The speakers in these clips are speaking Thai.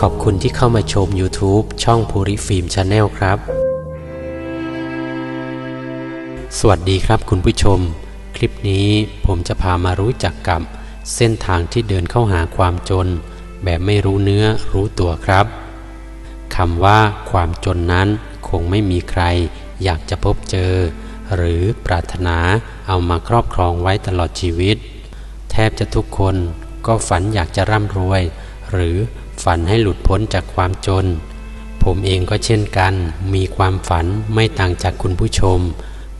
ขอบคุณที่เข้ามาชม YouTube ช่องภูริฟิล์มชาแนลครับ สวัสดีครับคุณผู้ชม คลิปนี้ผมจะพามารู้จักกับ เส้นทางที่เดินเข้าหาความจน แบบไม่รู้เนื้อรู้ตัวครับคำว่าความจนนั้นคงไม่มีใคร อยากจะพบเจอ หรือปรารถนาเอามาครอบครองไว้ตลอดชีวิต แทบจะทุกคน ก็ฝันอยากจะร่ำรวย หรือฝันให้หลุดพ้นจากความจน ผมเองก็เช่นกัน มีความฝันไม่ต่างจากคุณผู้ชม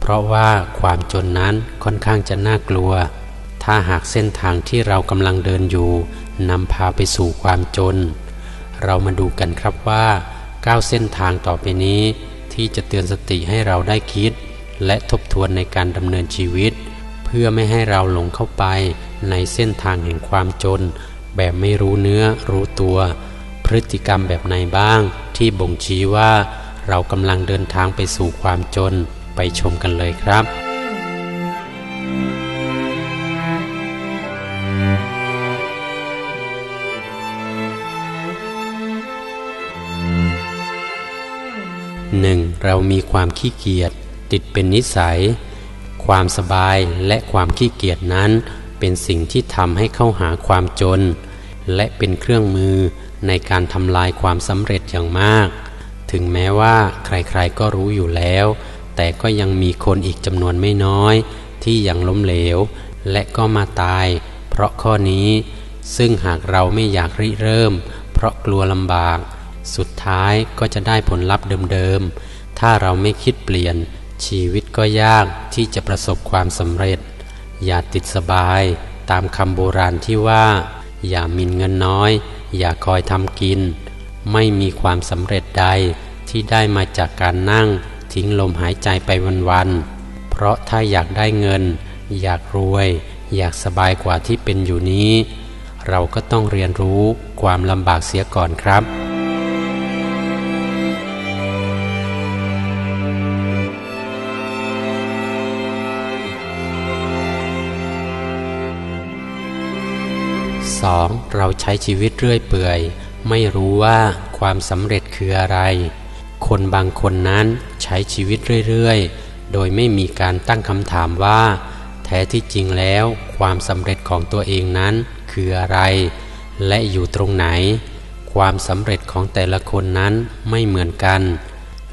เพราะว่าความจนนั้นค่อนข้างจะน่ากลัว ถ้าหากเส้นทางที่เรากำลังเดินอยู่นำพาไปสู่ความจน เรามาดูกันครับว่าก้าวเส้นทางต่อไปนี้ ที่จะเตือนสติให้เราได้คิด และทบทวนในการดำเนินชีวิต เพื่อไม่ให้เราหลงเข้าไป ในเส้นทางแห่งความจน แบบไม่รู้เนื้อรู้ตัว พฤติกรรมแบบไหนบ้าง ที่บ่งชี้ว่า เรากำลังเดินทางไปสู่ความจนไปชมกันเลยครับหนึ่งเรามีความขี้เกียจติดเป็นนิสัย ความสบายและความขี้เกียจนั้น เป็นสิ่งที่ทำให้เข้าหาความจน และเป็นเครื่องมือในการทำลายความสำเร็จอย่างมาก ถึงแม้ว่าใครๆก็รู้อยู่แล้ว แต่ก็ยังมีคนอีกจำนวนไม่น้อย ที่ยังล้มเหลว และก็มาตาย เพราะข้อนี้ ซึ่งหากเราไม่อยากริเริ่ม เพราะกลัวลำบาก สุดท้ายก็จะได้ผลลัพธ์เดิมๆ ถ้าเราไม่คิดเปลี่ยนชีวิตก็ยากที่จะประสบความสำเร็จ อย่าติดสบาย ตามคำโบราณที่ว่า อย่ามินเงินน้อย อย่าคอยทำกิน ไม่มีความสำเร็จใดที่ได้มาจากการนั่งทิ้งลมหายใจไปวันๆ เพราะถ้าอยากได้เงิน อยากรวย อยากสบายกว่าที่เป็นอยู่นี้ เราก็ต้องเรียนรู้ความลำบากเสียก่อนครับ 2. เราใช้ชีวิตเรื่อยเปื่อย ไม่รู้ว่าความสำเร็จคืออะไร คนบางคนนั้นใช้ชีวิตเรื่อยๆ โดยไม่มีการตั้งคำถามว่า แท้ที่จริงแล้วความสำเร็จของตัวเองนั้นคืออะไร และอยู่ตรงไหน ความสำเร็จของแต่ละคนนั้นไม่เหมือนกัน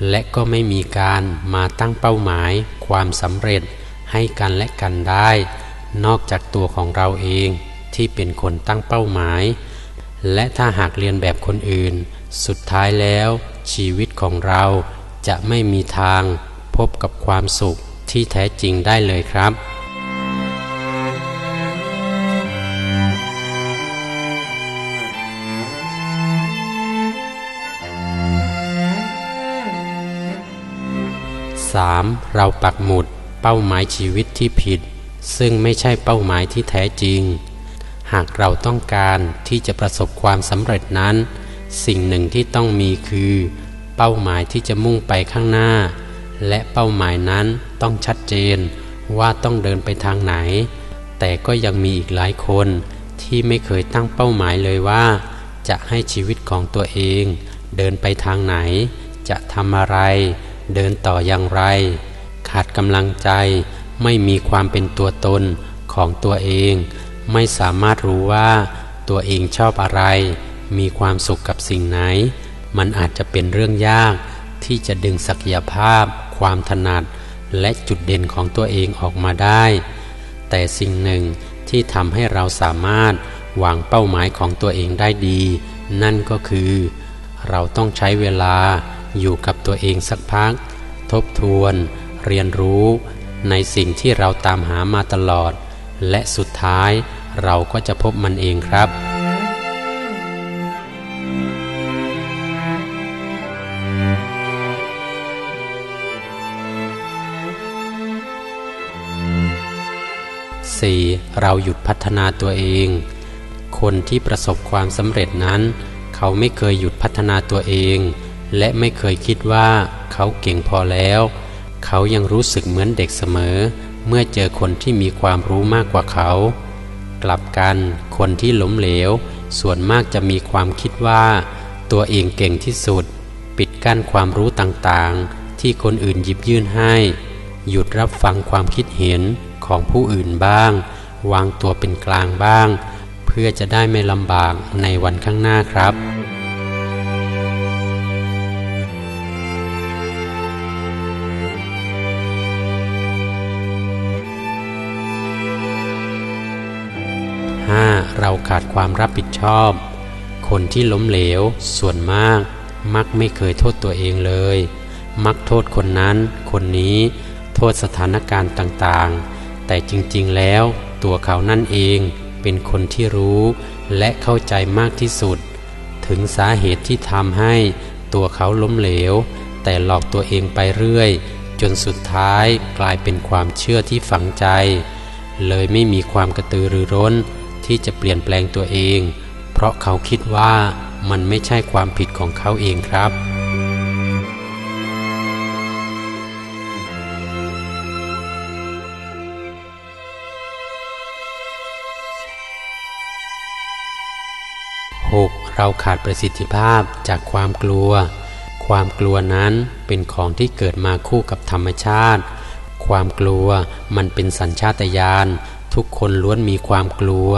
และก็ไม่มีการมาตั้งเป้าหมาย ความสำเร็จให้กันและกันได้ นอกจากตัวของเราเอง ที่เป็นคนตั้งเป้าหมาย และถ้าหากเรียนแบบคนอื่น สุดท้ายแล้ว ชีวิตของเราจะไม่มีทางพบกับความสุขที่แท้จริงได้เลยครับ 3. เราปักหมุดเป้าหมายชีวิตที่ผิด ซึ่งไม่ใช่เป้าหมายที่แท้จริง หากเราต้องการที่จะประสบความสำเร็จนั้น สิ่งหนึ่งที่ต้องมีคือ เป้าหมายที่จะมุ่งไปข้างหน้า และเป้าหมายนั้นต้องชัดเจนว่าต้องเดินไปทางไหน แต่ก็ยังมีอีกหลายคนที่ไม่เคยตั้งเป้าหมายเลยว่า จะให้ชีวิตของตัวเอง เดินไปทางไหน จะทำอะไร เดินต่ออย่างไร ขาดกำลังใจไม่มีความเป็นตัวตนของตัวเอง ไม่สามารถรู้ว่า ตัวเองชอบอะไร มีความสุขกับสิ่งไหน มันอาจจะเป็นเรื่องยากที่จะดึงศักยภาพ ความถนัด และจุดเด่นของตัวเองออกมาได้ แต่สิ่งหนึ่งที่ทำให้เราสามารถวางเป้าหมายของตัวเองได้ดี นั่นก็คือ เราต้องใช้เวลาอยู่กับตัวเองสักพัก ทบทวน เรียนรู้ ในสิ่งที่เราตามหามาตลอด และสุดท้าย เราก็จะพบมันเองครับ 4. เราหยุดพัฒนาตัวเอง คนที่ประสบความสำเร็จนั้น เขาไม่เคยหยุดพัฒนาตัวเอง และไม่เคยคิดว่าเขาเก่งพอแล้ว เขายังรู้สึกเหมือนเด็กเสมอ เมื่อเจอคนที่มีความรู้มากกว่าเขา กลับกัน คนที่หลมเหลว ส่วนมากจะมีความคิดว่า ตัวเองเก่งที่สุด ปิดกั้นความรู้ต่างๆ ที่คนอื่นหยิบยื่นให้ หยุดรับฟังความคิดเห็นของผู้อื่นบ้าง วางตัวเป็นกลางบ้าง เพื่อจะได้ไม่ลำบากในวันข้างหน้าครับ ความรับผิดชอบ คนที่ล้มเหลว ส่วนมาก มักไม่เคยโทษตัวเองเลย มักโทษคนนั้น คนนี้ โทษสถานการณ์ต่างๆ แต่จริงๆแล้ว ตัวเขานั่นเองเป็นคนที่รู้ และเข้าใจมากที่สุด ถึงสาเหตุที่ทำให้ตัวเขาล้มเหลว แต่หลอกตัวเองไปเรื่อย จนสุดท้ายกลายเป็นความเชื่อที่ฝังใจ เลยไม่มีความกระตือรือร้น ที่จะเปลี่ยนแปลงตัวเอง เพราะเขาคิดว่ามันไม่ใช่ความผิดของเขาเองครับ 6. เราขาดประสิทธิภาพจากความกลัว ความกลัวนั้นเป็นของที่เกิดมาคู่กับธรรมชาติ ความกลัวมันเป็นสัญชาตญาณ ทุกคนล้วนมีความกลัว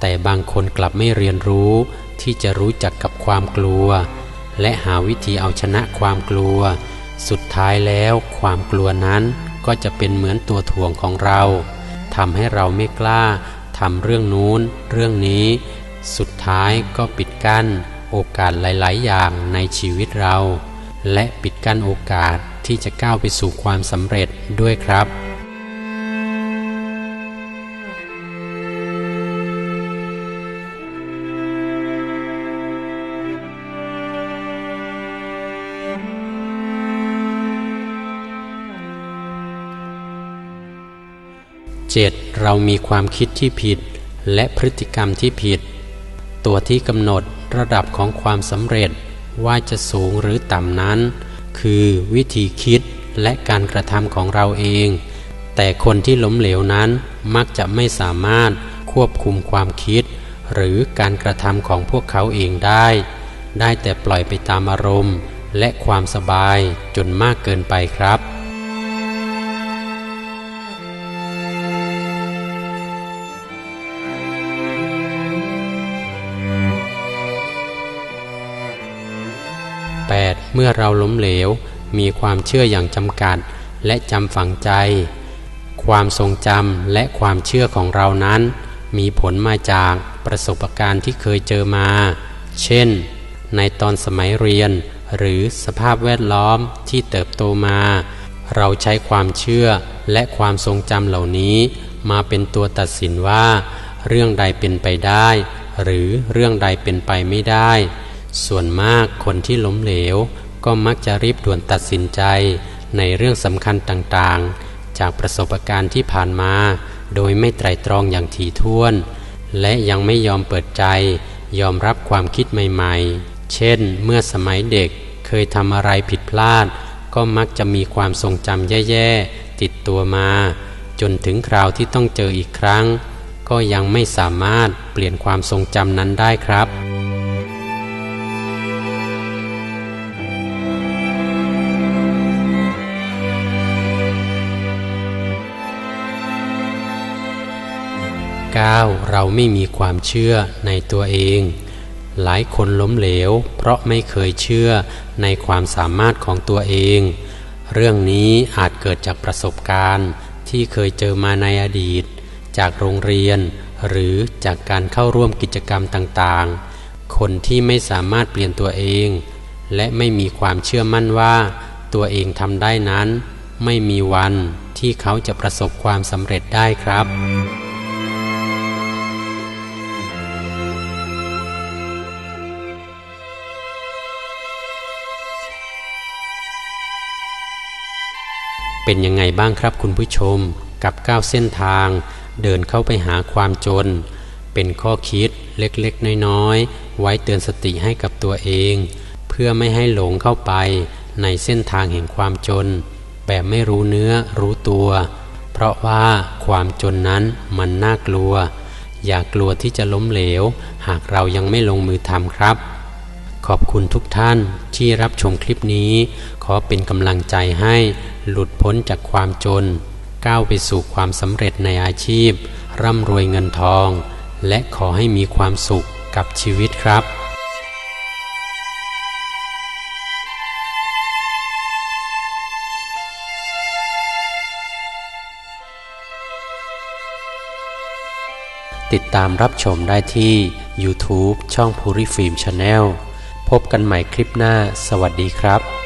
แต่บางคนกลับไม่เรียนรู้ที่จะรู้จักกับความกลัว และหาวิธีเอาชนะความกลัว สุดท้ายแล้วความกลัวนั้นก็จะเป็นเหมือนตัวถ่วงของเราทำให้เราไม่กล้าทำเรื่องนู้น เรื่องนี้ สุดท้ายก็ปิดกั้นโอกาสหลาย ๆ อย่างในชีวิตเรา และปิดกั้นโอกาสที่จะก้าวไปสู่ความสำเร็จด้วยครับ 7. เรามีความคิดที่ผิด และพฤติกรรมที่ผิด ตัวที่กำหนดระดับของความสำเร็จว่าจะสูงหรือต่ำนั้น คือวิธีคิดและการกระทำของเราเอง แต่คนที่ล้มเหลวนั้นมักจะไม่สามารถควบคุมความคิด หรือการกระทำของพวกเขาเองได้ ได้แต่ปล่อยไปตามอารมณ์ และความสบายจนมากเกินไปครับ มื่อเราล้มเหลว มีความเชื่ออย่างจำกัด และจำฝังใจ ความทรงจำและความเชื่อของเรานั้น มีผลมาจากประสบการณ์ที่เคยเจอมา เช่น ในตอนสมัยเรียน หรือสภาพแวดล้อมที่เติบโตมา เราใช้ความเชื่อและความทรงจำเหล่านี้ มาเป็นตัวตัดสินว่า เรื่องใดเป็นไปได้ หรือเรื่องใดเป็นไปไม่ได้ส่วนมากคนที่ล้มเหลว ก็มักจะรีบด่วนตัดสินใจในเรื่องสำคัญต่างๆ จากประสบการณ์ที่ผ่านมา โดยไม่ไตรตรองอย่างถี่ถ้วน และยังไม่ยอมเปิดใจ ยอมรับความคิดใหม่ๆ เช่น เมื่อสมัยเด็กเคยทำอะไรผิดพลาด ก็มักจะมีความทรงจำแย่ๆ ติดตัวมา จนถึงคราวที่ต้องเจออีกครั้ง ก็ยังไม่สามารถเปลี่ยนความทรงจำนั้นได้ครับ 9. เราไม่มีความเชื่อในตัวเอง หลายคนล้มเหลว เพราะไม่เคยเชื่อในความสามารถของตัวเอง เรื่องนี้อาจเกิดจากประสบการณ์ที่เคยเจอมาในอดีต จากโรงเรียน หรือจากการเข้าร่วมกิจกรรมต่างๆ คนที่ไม่สามารถเปลี่ยนตัวเอง และไม่มีความเชื่อมั่นว่า ตัวเองทำได้นั้น ไม่มีวันที่เขาจะประสบความสำเร็จได้ครับ เป็นยังไงบ้างครับคุณผู้ชม กับก้าวเส้นทาง เดินเข้าไปหาความจน เป็นข้อคิดเล็กๆ น้อยๆ ไว้เตือนสติให้กับตัวเอง เพื่อไม่ให้หลงเข้าไปในเส้นทางแห่งความจน แบบไม่รู้เนื้อรู้ตัว เพราะว่าความจนนั้นมันน่ากลัว อย่ากลัวที่จะล้มเหลว หากเรายังไม่ลงมือทำครับ ขอบคุณทุกท่านที่รับชมคลิปนี้ ขอเป็นกำลังใจให้ หลุดพ้นจากความจน ก้าวไปสู่ความสำเร็จในอาชีพ ร่ำรวยเงินทอง และขอให้มีความสุขกับชีวิตครับติดตามรับชมได้ที่ YouTube ช่องภูริฟิล์มชาแนลพบกันใหม่คลิปหน้า สวัสดีครับ